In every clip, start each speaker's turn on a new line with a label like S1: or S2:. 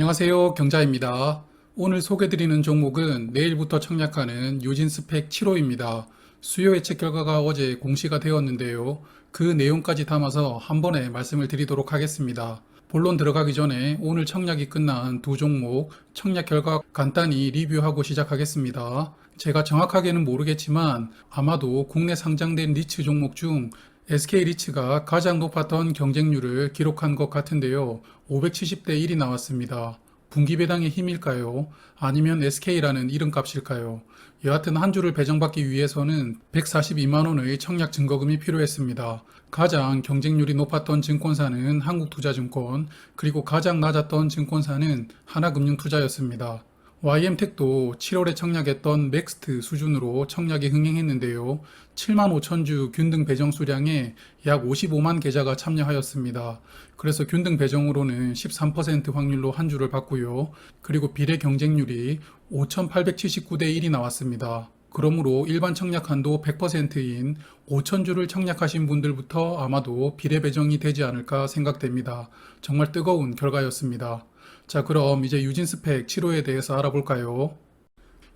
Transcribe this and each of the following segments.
S1: 안녕하세요. 경자입니다. 오늘 소개드리는 종목은 내일부터 청약하는 유진 스펙 7호입니다. 수요 예측 결과가 어제 공시가 되었는데요. 그 내용까지 담아서 한 번에 말씀을 드리도록 하겠습니다. 본론 들어가기 전에 오늘 청약이 끝난 두 종목 청약 결과 간단히 리뷰하고 시작하겠습니다. 제가 정확하게는 모르겠지만 아마도 국내 상장된 리츠 종목 중 SK 리츠가 가장 높았던 경쟁률을 기록한 것 같은데요. 570대 1이 나왔습니다. 분기 배당의 힘일까요? 아니면 SK라는 이름값일까요? 여하튼 한 주를 배정받기 위해서는 142만 원의 청약 증거금이 필요했습니다. 가장 경쟁률이 높았던 증권사는 한국투자증권, 그리고 가장 낮았던 증권사는 하나금융투자였습니다. YM택도 7월에 청약했던 넥스트 수준으로 청약이 흥행했는데요. 7만 5천 주 균등 배정 수량에 약 55만 계좌가 참여하였습니다. 그래서 균등 배정으로는 13% 확률로 한 주를 받고요. 그리고 비례 경쟁률이 5,879대 1이 나왔습니다. 그러므로 일반 청약 한도 100%인 5천 주를 청약하신 분들부터 아마도 비례 배정이 되지 않을까 생각됩니다. 정말 뜨거운 결과였습니다. 자, 그럼 이제 유진 스펙 7호에 대해서 알아볼까요?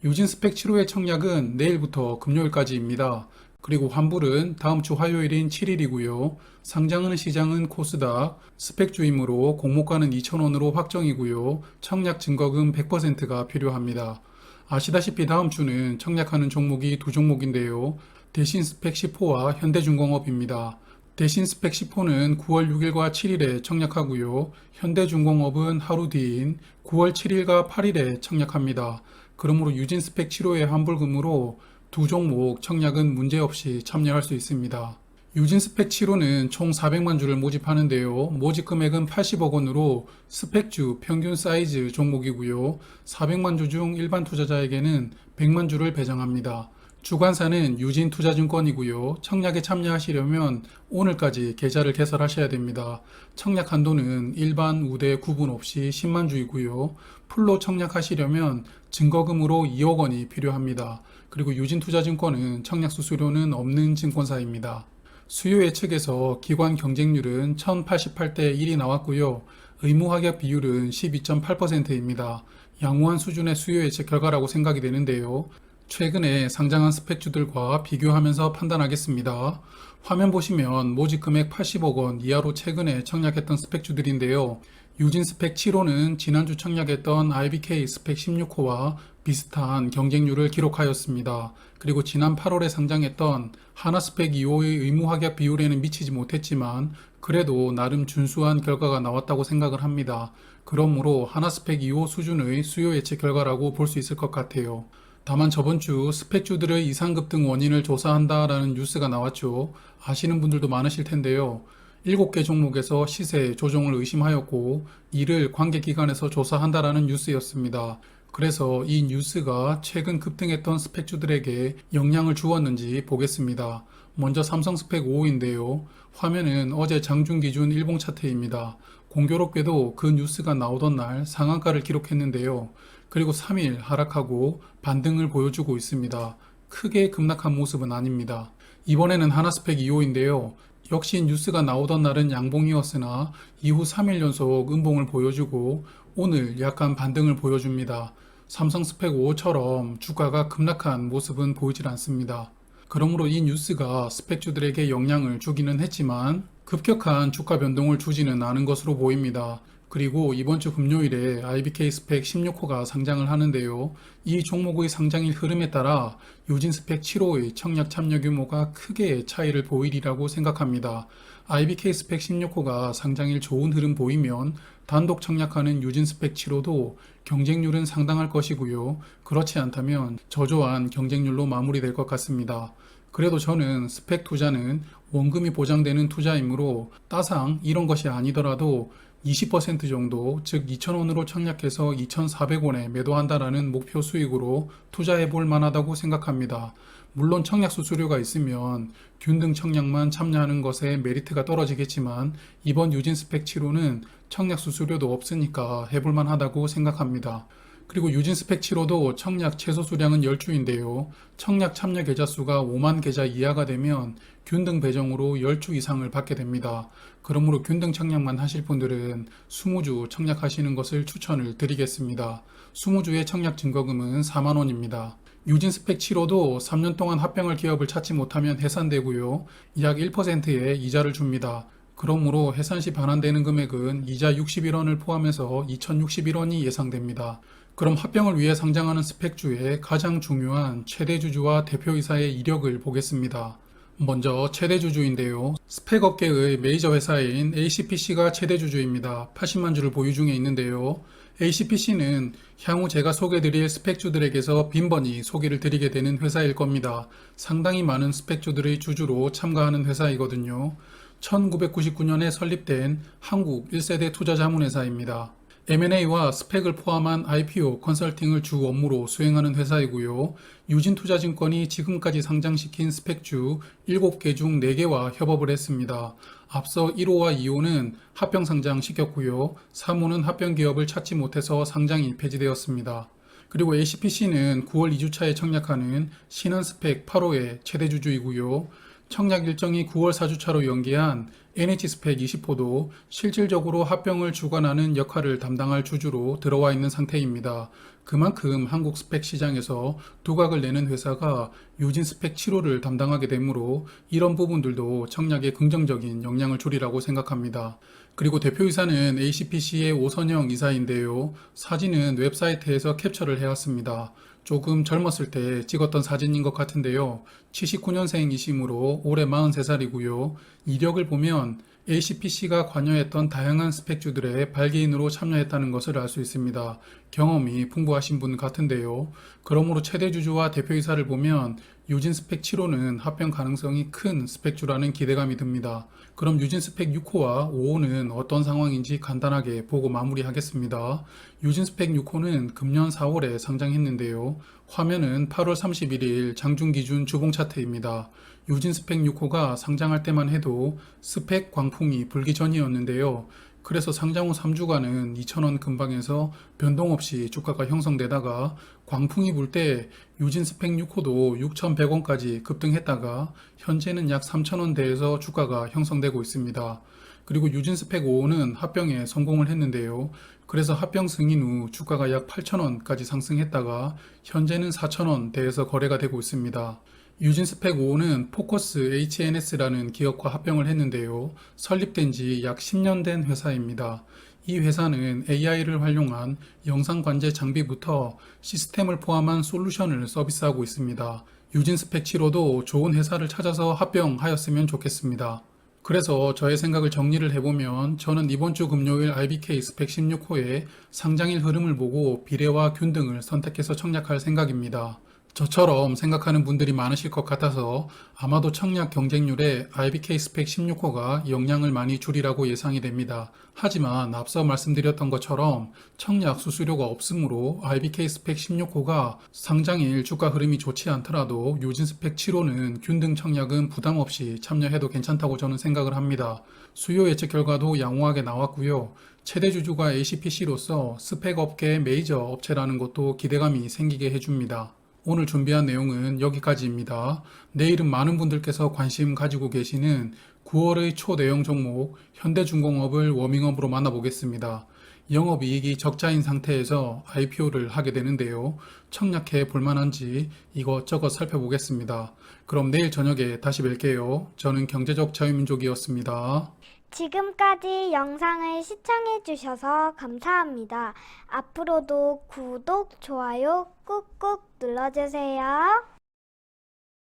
S1: 유진 스펙 7호의 청약은 내일부터 금요일까지입니다. 그리고 환불은 다음 주 화요일인 7일이고요. 상장하는 시장은 코스닥, 스펙 주임으로 공모가는 2,000원으로 확정이고요. 청약 증거금 100%가 필요합니다. 아시다시피 다음 주는 청약하는 종목이 두 종목인데요. 대신 스펙 10호와 현대중공업입니다. 대신 스펙 10호는 9월 6일과 7일에 청약하고요. 현대중공업은 하루 뒤인 9월 7일과 8일에 청약합니다. 그러므로 유진 스펙 7호의 환불금으로 두 종목 청약은 문제없이 참여할 수 있습니다. 유진 스펙 7호는 총 400만 주를 모집하는데요. 모집 금액은 80억 원으로 스펙주 평균 사이즈 종목이고요. 400만 주 중 일반 투자자에게는 100만 주를 배정합니다. 주관사는 유진투자증권이고요. 청약에 참여하시려면 오늘까지 계좌를 개설하셔야 됩니다. 청약 한도는 일반, 우대 구분 없이 10만 주이고요. 풀로 청약하시려면 증거금으로 2억 원이 필요합니다. 그리고 유진투자증권은 청약 수수료는 없는 증권사입니다. 수요 예측에서 기관 경쟁률은 1088대 1이 나왔고요. 의무 합격 비율은 12.8%입니다. 양호한 수준의 수요 예측 결과라고 생각이 되는데요. 최근에 상장한 스펙주들과 비교하면서 판단하겠습니다. 화면 보시면 모집 금액 80억 원 이하로 최근에 청약했던 스펙주들인데요. 유진 스펙 7호는 지난주 청약했던 IBK 스펙 16호와 비슷한 경쟁률을 기록하였습니다. 그리고 지난 8월에 상장했던 하나 스펙 2호의 의무 합격 비율에는 미치지 못했지만 그래도 나름 준수한 결과가 나왔다고 생각을 합니다. 그러므로 하나 스펙 2호 수준의 수요 예측 결과라고 볼 수 있을 것 같아요. 다만 저번 주 스펙주들의 이상급 등 원인을 조사한다라는 뉴스가 나왔죠. 아시는 분들도 많으실 텐데요. 7개 종목에서 시세 조정을 의심하였고 이를 관계기관에서 조사한다라는 뉴스였습니다. 그래서 이 뉴스가 최근 급등했던 스펙주들에게 영향을 주었는지 보겠습니다. 먼저 삼성 스펙 5호인데요. 화면은 어제 장중 기준 일봉 차트입니다. 공교롭게도 그 뉴스가 나오던 날 상한가를 기록했는데요. 그리고 3일 하락하고 반등을 보여주고 있습니다. 크게 급락한 모습은 아닙니다. 이번에는 하나스펙 2호인데요. 역시 뉴스가 나오던 날은 양봉이었으나 이후 3일 연속 음봉을 보여주고 오늘 약간 반등을 보여줍니다. 삼성 스펙 5호처럼 주가가 급락한 모습은 보이질 않습니다. 그러므로 이 뉴스가 스펙주들에게 영향을 주기는 했지만 급격한 주가 변동을 주지는 않은 것으로 보입니다. 그리고 이번 주 금요일에 IBK 스펙 16호가 상장을 하는데요. 이 종목의 상장일 흐름에 따라 유진 스펙 7호의 청약 참여 규모가 크게 차이를 보이리라고 생각합니다. IBK 스펙 16호가 상장일 좋은 흐름 보이면 단독 청약하는 유진 스펙 7호도 경쟁률은 상당할 것이고요. 그렇지 않다면 저조한 경쟁률로 마무리될 것 같습니다. 그래도 저는 스펙 투자는 원금이 보장되는 투자이므로 따상 이런 것이 아니더라도 20% 정도, 즉 2,000원으로 청약해서 2,400원에 매도한다라는 목표 수익으로 투자해 볼 만하다고 생각합니다. 물론 청약 수수료가 있으면 균등 청약만 참여하는 것에 메리트가 떨어지겠지만 이번 유진 스펙 7호는 청약 수수료도 없으니까 해볼 만하다고 생각합니다. 그리고 유진 스펙 7호도 청약 최소 수량은 10주인데요. 청약 참여 계좌 수가 5만 계좌 이하가 되면 균등 배정으로 10주 이상을 받게 됩니다. 그러므로 균등 청약만 하실 분들은 20주 청약하시는 것을 추천을 드리겠습니다. 20주의 청약 증거금은 4만 원입니다. 유진 스펙 7호도 3년 동안 합병을 기업을 찾지 못하면 해산되고요. 약 1%의 이자를 줍니다. 그러므로 해산 시 반환되는 금액은 이자 61원을 포함해서 2061원이 예상됩니다. 그럼 합병을 위해 상장하는 스펙주의 가장 중요한 최대주주와 대표이사의 이력을 보겠습니다. 먼저 최대주주인데요. 스펙업계의 메이저 회사인 ACPC가 최대주주입니다. 80만 주를 보유 중에 있는데요. ACPC는 향후 제가 소개드릴 스펙주들에게서 빈번히 소개를 드리게 되는 회사일 겁니다. 상당히 많은 스펙주들의 주주로 참가하는 회사이거든요. 1999년에 설립된 한국 1세대 투자자문회사입니다. M&A와 스펙을 포함한 IPO 컨설팅을 주 업무로 수행하는 회사이고요. 유진투자증권이 지금까지 상장시킨 스펙주 7개 중 4개와 협업을 했습니다. 앞서 1호와 2호는 합병 상장시켰고요. 3호는 합병 기업을 찾지 못해서 상장이 폐지되었습니다. 그리고 ACPC는 9월 2주차에 청약하는 신한 스펙 8호의 최대 주주이고요. 청약 일정이 9월 4주차로 연기한 NH스펙 20호도 실질적으로 합병을 주관하는 역할을 담당할 주주로 들어와 있는 상태입니다. 그만큼 한국 스펙 시장에서 두각을 내는 회사가 유진 스펙 7호를 담당하게 되므로 이런 부분들도 청약에 긍정적인 영향을 주리라고 생각합니다. 그리고 대표이사는 ACPC의 오선영 이사인데요. 사진은 웹사이트에서 캡처를 해왔습니다. 조금 젊었을 때 찍었던 사진인 것 같은데요. 79년생이시므로 올해 43살이고요. 이력을 보면 ACPC가 관여했던 다양한 스펙주들의 발기인으로 참여했다는 것을 알 수 있습니다. 경험이 풍부하신 분 같은데요. 그러므로 최대 주주와 대표이사를 보면 유진 스펙 7호는 합병 가능성이 큰 스펙주라는 기대감이 듭니다. 그럼 유진 스펙 6호와 5호는 어떤 상황인지 간단하게 보고 마무리하겠습니다. 유진 스펙 6호는 금년 4월에 상장했는데요. 화면은 8월 31일 장중 기준 주봉 차트입니다. 유진 스펙 6호가 상장할 때만 해도 스펙 광풍이 불기 전이었는데요. 그래서 상장 후 3주간은 2,000원 근방에서 변동 없이 주가가 형성되다가 광풍이 불 때 유진 스펙 6호도 6,100원까지 급등했다가 현재는 약 3,000원대에서 주가가 형성되고 있습니다. 그리고 유진 스펙 5호는 합병에 성공을 했는데요. 그래서 합병 승인 후 주가가 약 8,000원까지 상승했다가 현재는 4,000원대에서 거래가 되고 있습니다. 유진 스펙 5호는 포커스 HNS라는 기업과 합병을 했는데요. 설립된 지 약 10년 된 회사입니다. 이 회사는 AI를 활용한 영상 관제 장비부터 시스템을 포함한 솔루션을 서비스하고 있습니다. 유진 스펙 7호도 좋은 회사를 찾아서 합병하였으면 좋겠습니다. 그래서 저의 생각을 정리를 해보면 저는 이번 주 금요일 IBK 스펙 16호의 상장일 흐름을 보고 비례와 균등을 선택해서 청약할 생각입니다. 저처럼 생각하는 분들이 많으실 것 같아서 아마도 청약 경쟁률에 IBK 스펙 16호가 영향을 많이 줄이라고 예상이 됩니다. 하지만 앞서 말씀드렸던 것처럼 청약 수수료가 없으므로 IBK 스펙 16호가 상장일 주가 흐름이 좋지 않더라도 유진 스펙 7호는 균등 청약은 부담 없이 참여해도 괜찮다고 저는 생각을 합니다. 수요 예측 결과도 양호하게 나왔고요. 최대 주주가 ACPC로서 스펙 업계의 메이저 업체라는 것도 기대감이 생기게 해줍니다. 오늘 준비한 내용은 여기까지입니다. 내일은 많은 분들께서 관심 가지고 계시는 9월의 초대형 종목 현대중공업을 워밍업으로 만나보겠습니다. 영업이익이 적자인 상태에서 IPO를 하게 되는데요. 청약해 볼만한지 이것저것 살펴보겠습니다. 그럼 내일 저녁에 다시 뵐게요. 저는 경제적 자유민족이었습니다.
S2: 지금까지 영상을 시청해주셔서 감사합니다. 앞으로도 구독, 좋아요 꾹꾹 눌러주세요.